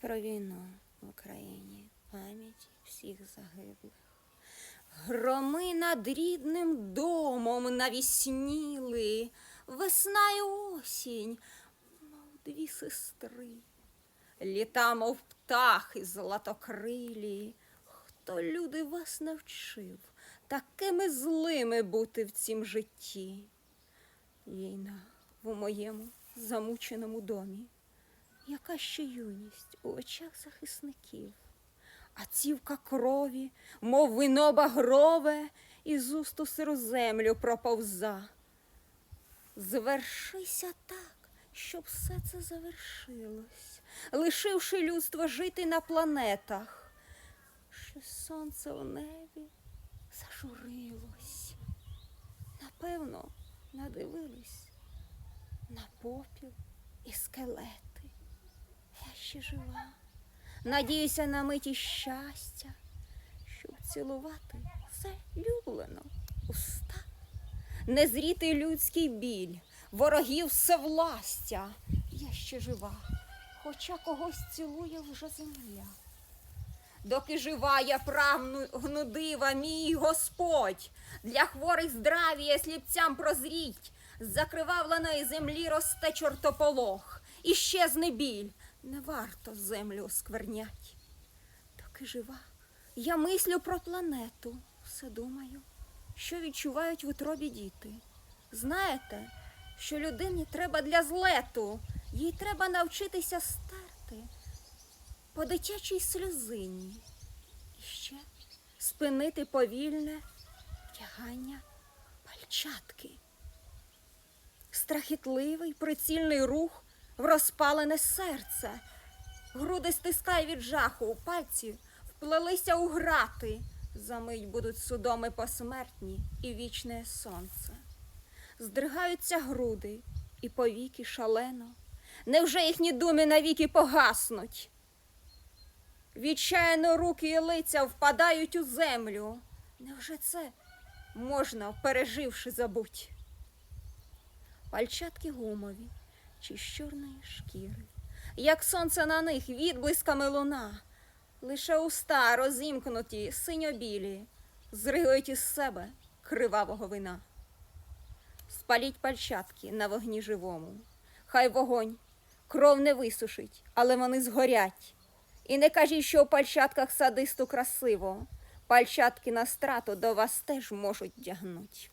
про війну в Україні, пам'ять всіх загиблих. Громи над рідним домом навісніли, весна й осінь, мов дві сестри. Літа, мов птахи златокрилі. Хто люди вас навчив такими злими бути в цім житті? Війна в моєму замученому домі. Яка ще юність у очах захисників, а цівка крові, мов вино багрове, із усту сиру землю проповза. Звершися так, щоб все це завершилось, лишивши людство жити на планетах, що сонце у небі зажурилось. Напевно, надивились на попіл і скелети. Ще жива. Надіюся на миті щастя, щоб цілувати залюблено уста. Незрітий людський біль, ворогів всевластя. Я ще жива, хоча когось цілує вже земля. Доки жива я прагну гнудива, мій Господь, для хворих здравія сліпцям прозріть, з закривавленої землі росте чортополох, і біль, не варто землю осквернять. Доки жива, я мислю про планету, все думаю, що відчувають в утробі діти. Знаєте, що людині треба для злету, їй треба навчитися стерти по дитячій сльозині. І ще спинити повільне втягання пальчатки. Страхітливий прицільний рух в розпалене серце. Груди стискає від жаху, пальці вплелися у грати. Замить будуть судоми посмертні і вічне сонце. Здригаються груди і повіки шалено. Невже їхні думи навіки погаснуть? Відчаяно руки і лиця впадають у землю. Невже це можна, переживши, забуть? Пальчатки гумові чи з чорної шкіри, як сонце на них відблисками луна, лише уста розімкнуті, синьо-білі, зригають із себе кривавого вина. Спаліть пальчатки на вогні живому, хай вогонь кров не висушить, але вони згорять. І не кажіть, що у пальчатках садисту красиво. Пальчатки на страту до вас теж можуть дягнуть.